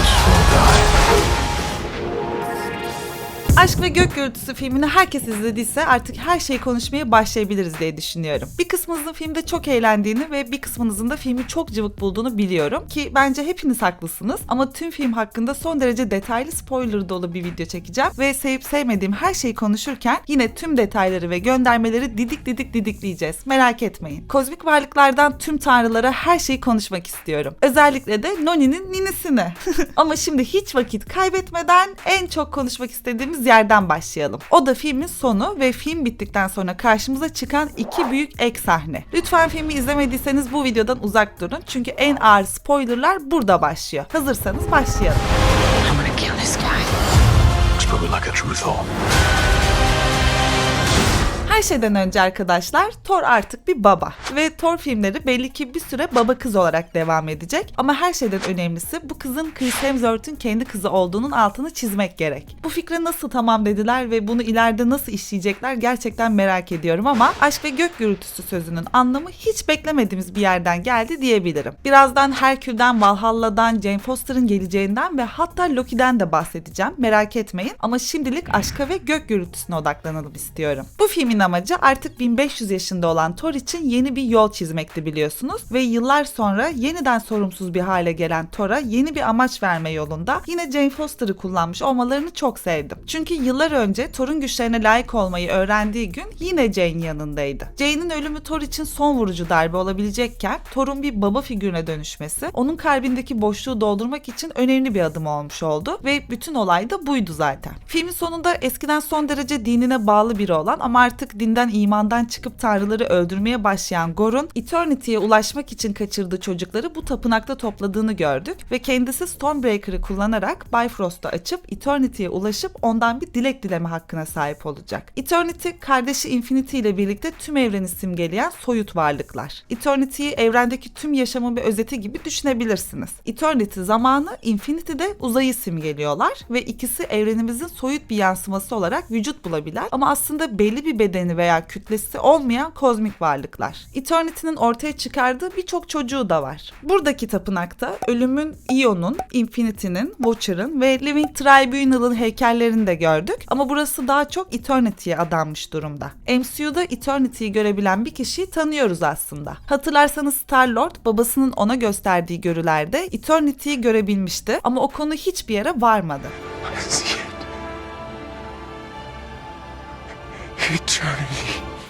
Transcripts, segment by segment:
much for that. Aşk ve Gök Gürültüsü filmini herkes izlediyse artık her şeyi konuşmaya başlayabiliriz diye düşünüyorum. Bir kısmınızın filmde çok eğlendiğini ve bir kısmınızın da filmi çok cıvık bulduğunu biliyorum ki bence hepiniz haklısınız ama tüm film hakkında son derece detaylı spoiler dolu bir video çekeceğim ve sevip sevmediğim her şeyi konuşurken yine tüm detayları ve göndermeleri didik didik didikleyeceğiz. Merak etmeyin. Kozmik varlıklardan tüm tanrılara her şeyi konuşmak istiyorum. Özellikle de Noni'nin ninisini. ama şimdi hiç vakit kaybetmeden en çok konuşmak istediğimiz yerden başlayalım. O da filmin sonu ve film bittikten sonra karşımıza çıkan iki büyük ek sahne. Lütfen filmi izlemediyseniz bu videodan uzak durun çünkü en ağır spoilerlar burada başlıyor. Hazırsanız başlayalım. I'm gonna kill this guy. Thor. Her şeyden önce arkadaşlar Thor artık bir baba ve Thor filmleri belli ki bir süre baba kız olarak devam edecek ama her şeyden önemlisi bu kızın Chris Hemsworth'un kendi kızı olduğunun altını çizmek gerek. Bu fikre nasıl tamam dediler ve bunu ileride nasıl işleyecekler gerçekten merak ediyorum ama aşk ve gök gürültüsü sözünün anlamı hiç beklemediğimiz bir yerden geldi diyebilirim. Birazdan Herkül'den, Valhalla'dan, Jane Foster'ın geleceğinden ve hatta Loki'den de bahsedeceğim merak etmeyin ama şimdilik aşka ve gök gürültüsüne odaklanalım istiyorum. Bu filmin amacı artık 1500 yaşında olan Thor için yeni bir yol çizmekti biliyorsunuz ve yıllar sonra yeniden sorumsuz bir hale gelen Thor'a yeni bir amaç verme yolunda yine Jane Foster'ı kullanmış olmalarını çok sevdim. Çünkü yıllar önce Thor'un güçlerine layık olmayı öğrendiği gün yine Jane yanındaydı. Jane'in ölümü Thor için son vurucu darbe olabilecekken Thor'un bir baba figürüne dönüşmesi onun kalbindeki boşluğu doldurmak için önemli bir adım olmuş oldu ve bütün olay da buydu zaten. Filmin sonunda eskiden son derece dinine bağlı biri olan ama artık dinden imandan çıkıp tanrıları öldürmeye başlayan Gor'un Eternity'ye ulaşmak için kaçırdığı çocukları bu tapınakta topladığını gördük ve kendisi Stormbreaker'ı kullanarak Bifrost'u açıp Eternity'ye ulaşıp ondan bir dilek dileme hakkına sahip olacak. Eternity kardeşi Infinity ile birlikte tüm evreni simgeleyen soyut varlıklar. Eternity'yi evrendeki tüm yaşamın bir özeti gibi düşünebilirsiniz. Eternity zamanı, Infinity de uzayı simgeliyorlar ve ikisi evrenimizin soyut bir yansıması olarak vücut bulabilen ama aslında belli bir bedeni veya kütlesi olmayan kozmik varlıklar. Eternity'nin ortaya çıkardığı birçok çocuğu da var. Buradaki tapınakta ölümün Ion'un, Infinity'nin, Watcher'ın ve Living Tribunal'ın heykellerini de gördük ama burası daha çok Eternity'ye adanmış durumda. MCU'da Eternity'yi görebilen bir kişiyi tanıyoruz aslında. Hatırlarsanız Star-Lord babasının ona gösterdiği görülerde Eternity'yi görebilmişti ama o konu hiçbir yere varmadı.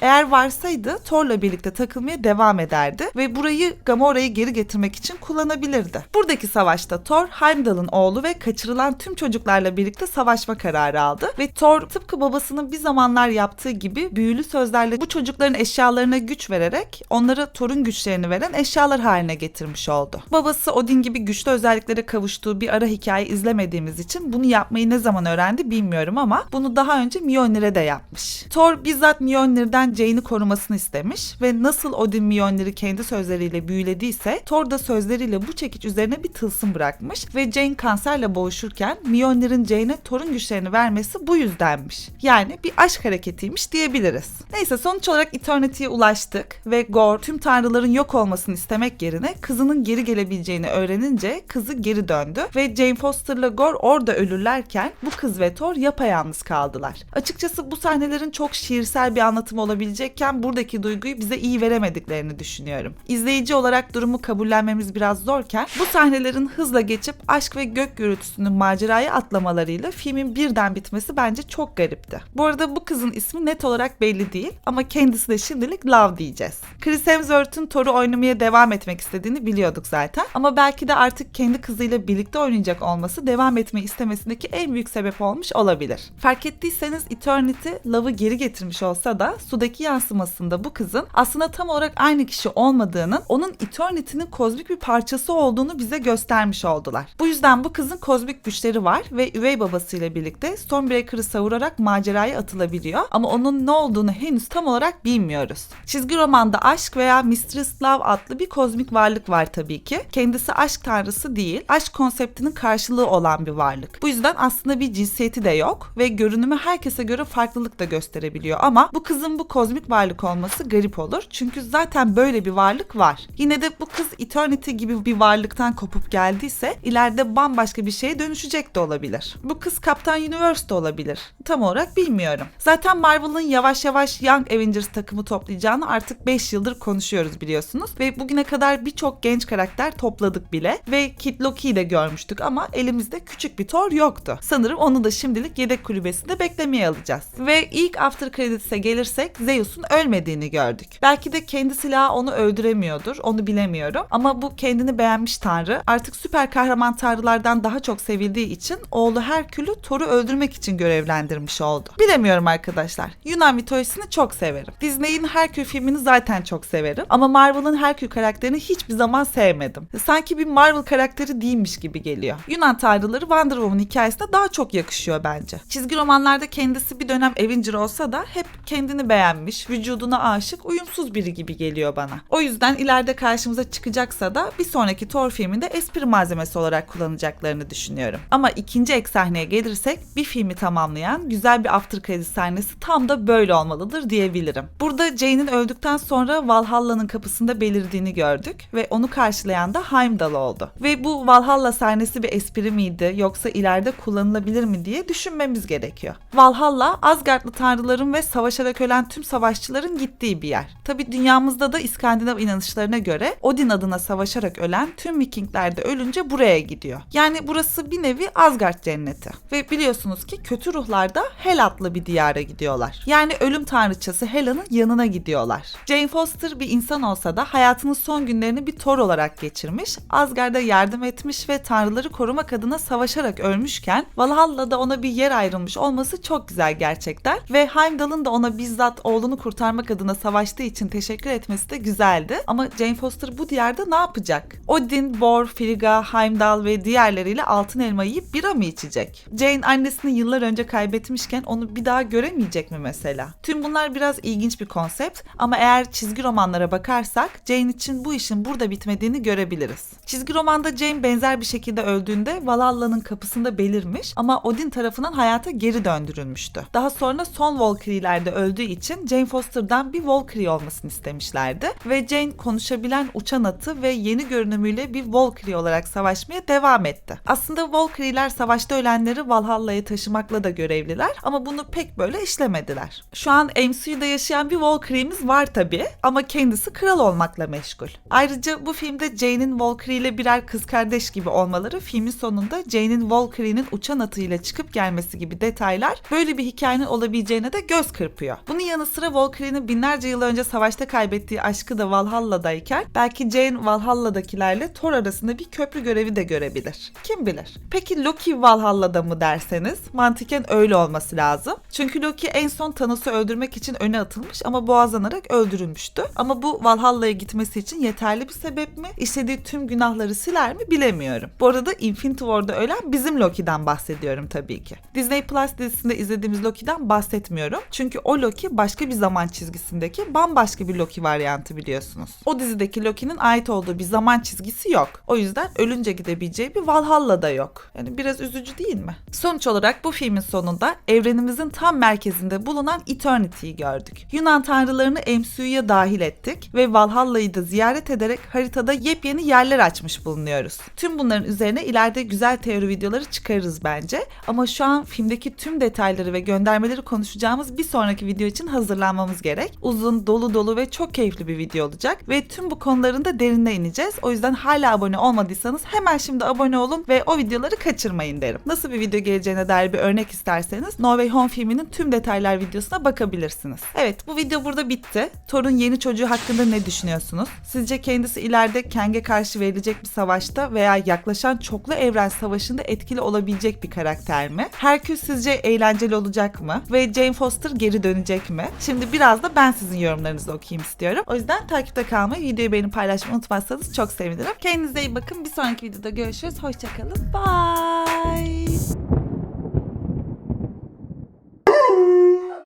Eğer varsaydı Thor'la birlikte takılmaya devam ederdi ve burayı Gamora'yı geri getirmek için kullanabilirdi. Buradaki savaşta Thor, Heimdall'ın oğlu ve kaçırılan tüm çocuklarla birlikte savaşma kararı aldı ve Thor tıpkı babasının bir zamanlar yaptığı gibi büyülü sözlerle bu çocukların eşyalarına güç vererek onlara Thor'un güçlerini veren eşyalar haline getirmiş oldu. Babası Odin gibi güçlü özelliklere kavuştuğu bir ara hikaye izlemediğimiz için bunu yapmayı ne zaman öğrendi bilmiyorum ama bunu daha önce Mjolnir'e de yapmış. Thor bizzat Mjolnir'den Jane'i korumasını istemiş ve nasıl Odin Mjolnir'i kendi sözleriyle büyülediyse Thor da sözleriyle bu çekiç üzerine bir tılsım bırakmış ve Jane kanserle boğuşurken Mjolnir'in Jane'e Thor'un güçlerini vermesi bu yüzdenmiş. Yani bir aşk hareketiymiş diyebiliriz. Neyse sonuç olarak Eternity'ye ulaştık ve Gore tüm tanrıların yok olmasını istemek yerine kızının geri gelebileceğini öğrenince kızı geri döndü ve Jane Foster'la Gore orada ölürlerken bu kız ve Thor yapayalnız kaldılar. Açıkçası bu sahnelerin çok şiirsel bir anlatımı olabilecekken buradaki duyguyu bize iyi veremediklerini düşünüyorum. İzleyici olarak durumu kabullenmemiz biraz zorken bu sahnelerin hızla geçip aşk ve gök gürültüsünün maceraya atlamalarıyla filmin birden bitmesi bence çok garipti. Bu arada bu kızın ismi net olarak belli değil ama kendisi de şimdilik Love diyeceğiz. Chris Hemsworth'un Thor'u oynamaya devam etmek istediğini biliyorduk zaten ama belki de artık kendi kızıyla birlikte oynayacak olması devam etmeyi istemesindeki en büyük sebep olmuş olabilir. Fark ettiyseniz Eternity Love'ı geri getirmiş olsa da sudaki yansımasında bu kızın aslında tam olarak aynı kişi olmadığının onun Eternity'nin kozmik bir parçası olduğunu bize göstermiş oldular. Bu yüzden bu kızın kozmik güçleri var ve üvey babasıyla birlikte Stormbreaker'ı savurarak maceraya atılabiliyor ama onun ne olduğunu henüz tam olarak bilmiyoruz. Çizgi romanda aşk veya Mistress Love adlı bir kozmik varlık var tabii ki. Kendisi aşk tanrısı değil, aşk konseptinin karşılığı olan bir varlık. Bu yüzden aslında bir cinsiyeti de yok ve görünümü herkese göre farklılık da gösterebiliyor ama bu kızın bu kozmik varlık olması garip olur. Çünkü zaten böyle bir varlık var. Yine de bu kız Eternity gibi bir varlıktan kopup geldiyse ileride bambaşka bir şeye dönüşecek de olabilir. Bu kız Kaptan Universe de olabilir. Tam olarak bilmiyorum. Zaten Marvel'ın yavaş yavaş Young Avengers takımı toplayacağını artık 5 yıldır konuşuyoruz biliyorsunuz. Ve bugüne kadar birçok genç karakter topladık bile. Ve Kid Loki'yi de görmüştük ama elimizde küçük bir Thor yoktu. Sanırım onu da şimdilik yedek kulübesinde beklemeye alacağız. Ve ilk After Credits'e gelirsek Zeus'un ölmediğini gördük. Belki de kendi silahı onu öldüremiyordur, onu bilemiyorum. Ama bu kendini beğenmiş tanrı artık süper kahraman tanrılardan daha çok sevildiği için oğlu Herkül'ü Thor'u öldürmek için görevlendirmiş oldu. Bilemiyorum arkadaşlar. Yunan mitolojisini çok severim. Disney'in Herkül filmini zaten çok severim. Ama Marvel'ın Herkül karakterini hiçbir zaman sevmedim. Sanki bir Marvel karakteri değilmiş gibi geliyor. Yunan tanrıları Wonder Woman hikayesine daha çok yakışıyor bence. Çizgi romanlarda kendisi bir dönem Avenger olsa da hep kendini beğenmiş, vücuduna aşık, uyumsuz biri gibi geliyor bana. O yüzden ileride karşımıza çıkacaksa da bir sonraki Thor filminde espri malzemesi olarak kullanacaklarını düşünüyorum. Ama ikinci ek sahneye gelirsek bir filmi tamamlayan güzel bir after credit sahnesi tam da böyle olmalıdır diyebilirim. Burada Jane'in öldükten sonra Valhalla'nın kapısında belirdiğini gördük ve onu karşılayan da Heimdall oldu. Ve bu Valhalla sahnesi bir espri miydi yoksa ileride kullanılabilir mi diye düşünmemiz gerekiyor. Valhalla Asgardlı tanrıların ve savaşarak ölen tüm savaşçıların gittiği bir yer. Tabi dünyamızda da İskandinav inanışlarına göre Odin adına savaşarak ölen tüm Vikingler de ölünce buraya gidiyor. Yani burası bir nevi Asgard cenneti. Ve biliyorsunuz ki kötü ruhlar da Hel adlı bir diyara gidiyorlar. Yani ölüm tanrıçası Hela'nın yanına gidiyorlar. Jane Foster bir insan olsa da hayatının son günlerini bir Thor olarak geçirmiş, Asgard'a yardım etmiş ve tanrıları korumak adına savaşarak ölmüşken Valhalla'da ona bir yer ayrılmış olması çok güzel gerçekten ve Heimdall'ın da ona bizzat oğlunu kurtarmak adına savaştığı için teşekkür etmesi de güzeldi. Ama Jane Foster bu diyarda ne yapacak? Odin, Bor, Frigga, Heimdall ve diğerleriyle altın elma yiyip bira mı içecek? Jane annesini yıllar önce kaybetmişken onu bir daha göremeyecek mi mesela? Tüm bunlar biraz ilginç bir konsept ama eğer çizgi romanlara bakarsak Jane için bu işin burada bitmediğini görebiliriz. Çizgi romanda Jane benzer bir şekilde öldüğünde Valhalla'nın kapısında belirmiş ama Odin tarafından hayata geri döndürülmüştü. Daha sonra son Valkyrie'lerde öldüğü için Jane Foster'dan bir Valkyrie olmasını istemişlerdi ve Jane konuşabilen uçan atı ve yeni görünümüyle bir Valkyrie olarak savaşmaya devam etti. Aslında Valkyrie'ler savaşta ölenleri Valhalla'ya taşımakla da görevliler ama bunu pek böyle işlemediler. Şu an MCU'da yaşayan bir Valkyrie'miz var tabii ama kendisi kral olmakla meşgul. Ayrıca bu filmde Jane'in Valkyrie ile birer kız kardeş gibi olmaları filmin sonunda Jane'in Valkyrie'nin uçan atıyla çıkıp gelmesi gibi detaylar böyle bir hikayenin olabileceğine de göz kırpıyor. Bunun yanı sıra Valkyrie'nin binlerce yıl önce savaşta kaybettiği aşkı da Valhalla'dayken belki Jane Valhalla'dakilerle Thor arasında bir köprü görevi de görebilir. Kim bilir? Peki Loki Valhalla'da mı derseniz mantıken öyle olması lazım. Çünkü Loki en son Thanos'u öldürmek için öne atılmış ama boğazlanarak öldürülmüştü. Ama bu Valhalla'ya gitmesi için yeterli bir sebep mi? İşlediği tüm günahları siler mi bilemiyorum. Bu arada Infinity War'da ölen bizim Loki'den bahsediyorum tabii ki. Disney Plus dizisinde izlediğimiz Loki'den bahsetmiyorum. Çünkü o Loki başka bir zaman çizgisindeki bambaşka bir Loki varyantı biliyorsunuz. O dizideki Loki'nin ait olduğu bir zaman çizgisi yok. O yüzden ölünce gidebileceği bir Valhalla'da yok. Yani biraz üzücü değil mi? Sonuç olarak bu filmin sonunda evrenimizin tam merkezinde bulunan Eternity'yi gördük. Yunan tanrılarını MCU'ya dahil ettik ve Valhalla'yı da ziyaret ederek haritada yepyeni yerler açmış bulunuyoruz. Tüm bunların üzerine ileride güzel teori videoları çıkarırız bence. Ama şu an filmdeki tüm detayları ve göndermeleri konuşacağımız bir sonraki video için hazırlanmamız gerek. Uzun, dolu dolu ve çok keyifli bir video olacak ve tüm bu konuların da derinine ineceğiz. O yüzden hala abone olmadıysanız hemen şimdi abone olun ve o videoları kaçırmayın derim. Nasıl bir video geleceğine dair bir örnek isterseniz No Way Home filminin tüm detaylar videosuna bakabilirsiniz. Evet bu video burada bitti. Thor'un yeni çocuğu hakkında ne düşünüyorsunuz? Sizce kendisi ileride Kang'e karşı verilecek bir savaşta veya yaklaşan çoklu evren savaşında etkili olabilecek bir karakter mi? Herkül sizce eğlenceli olacak mı? Ve Jane Foster geri dönecek mi? Şimdi biraz da ben sizin yorumlarınızı okuyayım istiyorum. O yüzden takipte kalmayı, videoyu beğenip paylaşmayı unutmazsanız çok sevinirim. Kendinize iyi bakın. Bir sonraki videoda görüşürüz. Hoşçakalın. Bye.